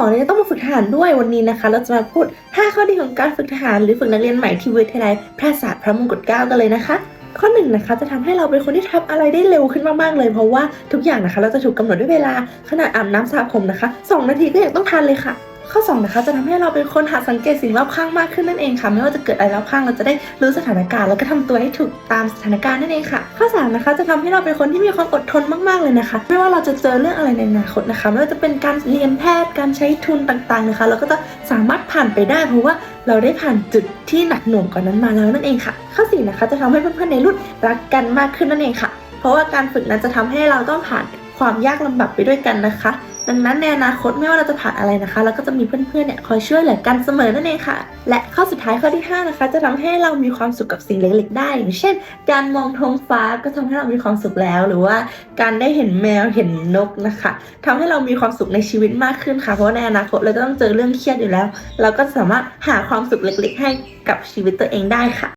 มอเนี่ยต้องมาฝึกทหารด้วยวันนี้นะคะ เราจะมาพูด 5 ข้อดีของการฝึกทหารหรือฝึกนักเรียนใหม่ที่วิทยาลัยแพทยศาสตร์พระมงกุฎเกล้ากันเลยนะคะ ข้อหนึ่งนะคะจะทำให้เราเป็นคนที่ทำอะไรได้เร็วขึ้นมากๆเลย เพราะว่าทุกอย่างนะคะ เราจะถูกกำหนดด้วยเวลาขนาดอาบน้ำสระผมนะคะ 2 นาทีก็ยังต้องทันเลยค่ะ ข้อ2นะคะจะทำให้เราเป็นคนหัดสังเกตสิ่งรอบข้างมากขึ้นนั่นเองค่ะ ไม่ว่าจะเกิดอะไรรอบข้างเราจะได้รู้สถานการณ์แล้วก็ทำตัวให้ถูกตามสถานการณ์นั่นเองค่ะ ข้อ3นะคะจะทำให้เราเป็นคนที่มีความอดทนมากๆเลยนะคะ ไม่ว่าเราจะเจอเรื่องอะไรในอนาคตนะคะ ไม่ว่าจะเป็นการเรียนแพทย์การใช้ทุนต่างๆนะคะ เราก็จะสามารถผ่านไปได้เพราะว่าเราได้ผ่านจุดที่หนักหน่วงกว่านนั้นมาแล้วนั่นเองค่ะ ข้อ4นะคะจะทำให้เพื่อนๆในรุ่นรักกันมากขึ้นนั่นเองค่ะ เพราะว่าการฝึกนั้นจะทำให้เราต้องผ่านความยากลำบากไปด้วยกันนะคะ ดังนั้นในอนาคตไม่ว่าเราจะผ่านอะไรนะคะ เราก็จะมีเพื่อนๆเนี่ยคอยช่วยเหลือกันเสมอนั่นเองค่ะ และข้อสุดท้ายข้อที่ 5 นะคะ จะทำให้เรามีความสุขกับสิ่งเล็กๆได้ อย่างเช่น การมองท้องฟ้าก็ทำให้เรามีความสุขแล้ว หรือว่าการได้เห็นแมวเห็นนกนะคะทำให้เรามีความสุขในชีวิตมากขึ้นค่ะ เพราะในอนาคตเราจะต้องเจอเรื่องเครียดอยู่แล้ว เราก็สามารถหาความสุขเล็ก ๆ ให้กับชีวิตตัวเองได้ค่ะ